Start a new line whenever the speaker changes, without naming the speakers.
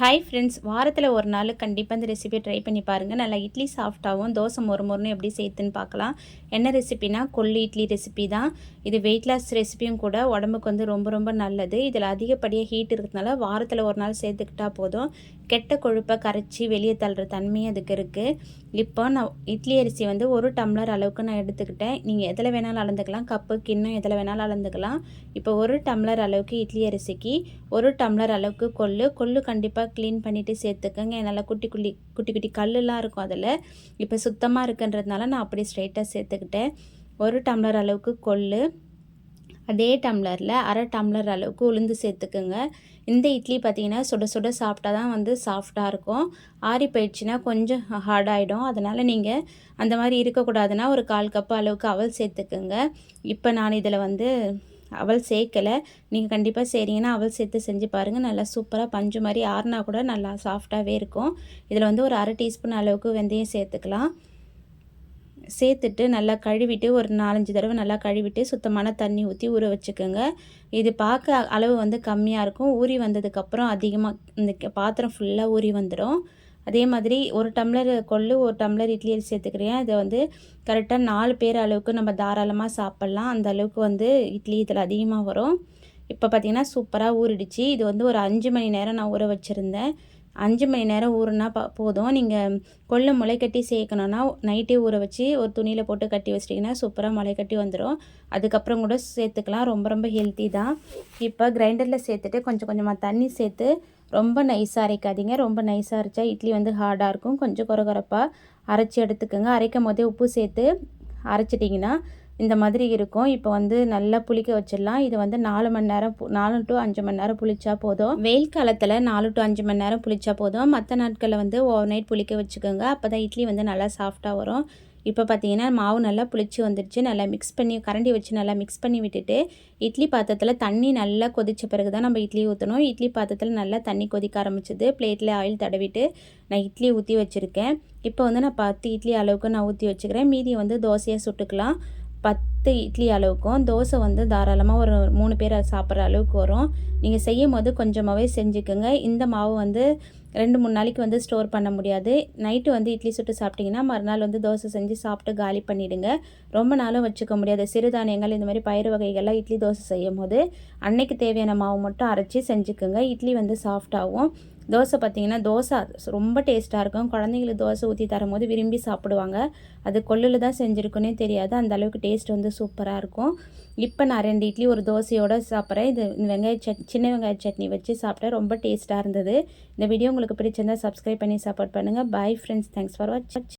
Hi friends வாரத்தில் ஒரு நாள் கண்டிப்பாக இந்த ரெசிபியை ட்ரை பண்ணி பாருங்கள் நல்லா இட்லி சாஃப்டாகவும் தோசை மொறு மொறுன்னு எப்படி சேர்த்துன்னு பார்க்கலாம். என்ன ரெசிபினா கொள்ளு இட்லி ரெசிபி தான். இது வெயிட் லாஸ் ரெசிபியும் கூட உடம்புக்கு வந்து ரொம்ப ரொம்ப நல்லது. இதில் அதிகப்படியாக ஹீட் இருக்கிறதுனால வாரத்தில் ஒரு நாள் சேர்த்துக்கிட்டால் போதும். கெட்ட கொழுப்பை கரைச்சி வெளியே தள்ளுற தன்மை அதுக்கு இருக்குது இப்போ நான் இட்லி அரிசி வந்து ஒரு டம்ளர் அளவுக்கு நான் எடுத்துக்கிட்டேன். நீங்கள் எதில் வேணாலும் அளந்துக்கலாம். கப்பு கிண்ணம் எதில் வேணாலும் அளந்துக்கலாம். இப்போ ஒரு டம்ளர் அளவுக்கு இட்லி அரிசிக்கு ஒரு டம்ளர் அளவுக்கு கொள்ளு. கொள்ளு கண்டிப்பாக க்ளீன் பண்ணிவிட்டு சேர்த்துக்கோங்க. நல்லா குட்டி குட்டி குட்டி குட்டி கல்லுலாம் இருக்கும் அதில். இப்போ சுத்தமாக இருக்குன்றதுனால நான் அப்படி ஸ்ட்ரைட்டாக சேர்த்துக்கிட்டேன். ஒரு டம்ளர் அளவுக்கு கொள்ளு. அதே டம்ளரில் அரை டம்ளர் அளவுக்கு உளுந்து சேர்த்துக்குங்க. இந்த இட்லி பார்த்திங்கன்னா சுட சுட சாப்பிட்டா தான் வந்து சாஃப்டாக இருக்கும். ஆறி போயிடுச்சுன்னா கொஞ்சம் ஹார்டாகிடும் அதனால் நீங்கள் அந்த மாதிரி இருக்கக்கூடாதுன்னா ஒரு கால் கப்பு அளவுக்கு அவல் சேர்த்துக்குங்க. இப்போ நான் இதில் வந்து அவள் சேர்க்கலை. நீங்கள் கண்டிப்பாக செய்கிறீங்கன்னா அவள் சேர்த்து செஞ்சு பாருங்கள் நல்லா சூப்பராக பஞ்சு மாதிரி ஆறுனா கூட நல்லா சாஃப்டாகவே இருக்கும். இதில் வந்து ஒரு அரை டீஸ்பூன் அளவுக்கு வெந்தயம் சேர்த்துக்கலாம். சேர்த்துட்டு நல்லா கழுவிட்டு ஒரு நாலஞ்சு தடவை நல்லா கழுவிட்டு சுத்தமான தண்ணி ஊற்றி ஊற வச்சுக்கோங்க. இது பார்க்க அளவு வந்து கம்மியாக இருக்கும். ஊறி வந்ததுக்கப்புறம் அதிகமாக இந்த பாத்திரம் ஃபுல்லாக ஊறி வந்துடும் அதே மாதிரி ஒரு டம்ளர் கொள்ளு ஒரு டம்ளர் இட்லி அரிசி சேர்த்துக்கிறேன். இதை வந்து கரெக்டாக நாலு பேர் அளவுக்கு நம்ம தாராளமாக சாப்பிட்லாம். அந்த அளவுக்கு வந்து இட்லி இதில் அதிகமாக வரும். இப்போ பார்த்திங்கன்னா சூப்பராக ஊறிடுச்சு. இது வந்து ஒரு அஞ்சு மணி நேரம் நான் ஊற வச்சுருந்தேன். அஞ்சு மணி நேரம் ஊறுனா போதும். நீங்கள் கொள்ளை முளை கட்டி சேர்க்கணுன்னா நைட்டே ஊற வச்சு ஒரு துணியில் போட்டு கட்டி வச்சிட்டிங்கன்னா சூப்பராக முளை கட்டி வந்துடும் அதுக்கப்புறம் கூட சேர்த்துக்கலாம். ரொம்ப ரொம்ப ஹெல்த்தி தான். இப்போ கிரைண்டரில் சேர்த்துட்டு கொஞ்சம் கொஞ்சமாக தண்ணி சேர்த்து ரொம்ப நைஸாக அரைக்காதீங்க. ரொம்ப நைஸாக அரைச்சா இட்லி வந்து ஹார்டாக இருக்கும். கொஞ்சம் குறகுறப்பாக அரைச்சி எடுத்துக்கோங்க. அரைக்கும் போதே உப்பு சேர்த்து அரைச்சிட்டிங்கன்னா இந்த மாதிரி இருக்கும். இப்போ வந்து நல்லா புளிக்க வச்சிடலாம். இது வந்து நாலு மணி நேரம் நாலு டு அஞ்சு மணி நேரம் புளிச்சா போதும். வெயில் காலத்தில் நாலு டு அஞ்சு மணி நேரம் புளிச்சா போதும். மற்ற நாட்களில் வந்து ஓவர் நைட் புளிக்க வச்சுக்கோங்க. அப்போ தான் இட்லி வந்து நல்லா சாஃப்டாக வரும். இப்போ பார்த்தீங்கன்னா மாவு நல்லா புளிச்சு வந்துடுச்சு நல்லா மிக்ஸ் பண்ணி கரண்டி வச்சு நல்லா மிக்ஸ் பண்ணி விட்டுட்டு இட்லி பாத்திரத்தில் தண்ணி நல்லா கொதித்த பிறகு தான் நம்ம இட்லி ஊற்றணும் இட்லி பாத்திரத்தில் நல்லா தண்ணி கொதிக்க ஆரம்பிச்சது. பிளேட்டில் ஆயில் தடவிட்டு நான் இட்லி ஊற்றி வச்சுருக்கேன். இப்போ வந்து நான் பத்து இட்லி அளவுக்கு நான் ஊற்றி வச்சுக்கிறேன். மீதி வந்து தோசையாக சுட்டுக்கலாம். பத்து இட்லி அளவுக்கும் தோசை வந்து தாராளமாக ஒரு மூணு பேர் சாப்பிட்ற அளவுக்கு வரும். நீங்கள் செய்யும் போது கொஞ்சமாகவே செஞ்சுக்கோங்க. இந்த மாவு வந்து ரெண்டு மூணு நாளைக்கு வந்து ஸ்டோர் பண்ண முடியாது. நைட்டு வந்து இட்லி சுட்டு சாப்பிட்டிங்கன்னா மறுநாள் வந்து தோசை செஞ்சு சாப்பிட்டு காலி பண்ணிவிடுங்க ரொம்ப நாளும் வச்சுக்க முடியாது. சிறுதானியங்கள் இந்த மாதிரி பயிறு வகைகள்லாம் இட்லி தோசை செய்யும் போது அன்னைக்கு தேவையான மாவு மட்டும் அரைச்சி செஞ்சுக்கோங்க. இட்லி வந்து சாஃப்டாகவும் தோசை பார்த்திங்கன்னா தோசை ரொம்ப டேஸ்ட்டாக இருக்கும். குழந்தைங்களுக்கு தோசை ஊற்றி தரும்போது விரும்பி சாப்பிடுவாங்க. அது கொள்ளில் தான் செஞ்சுருக்குன்னே தெரியாது. அந்த அளவுக்கு டேஸ்ட் வந்து சூப்பராக இருக்கும். இப்போ நான் ரெண்டு இட்லி ஒரு தோசையோடு சாப்பிட்றேன். இது வெங்காய சட் சின்ன வெங்காய சட்னி வச்சு சாப்பிட்டேன் ரொம்ப டேஸ்ட்டாக இருந்தது. இந்த வீடியோ உங்களுக்கு பிடிச்சிருந்தால் சப்ஸ்கிரைப் பண்ணி சப்போர்ட் பண்ணுங்கள் bye friends thanks for watch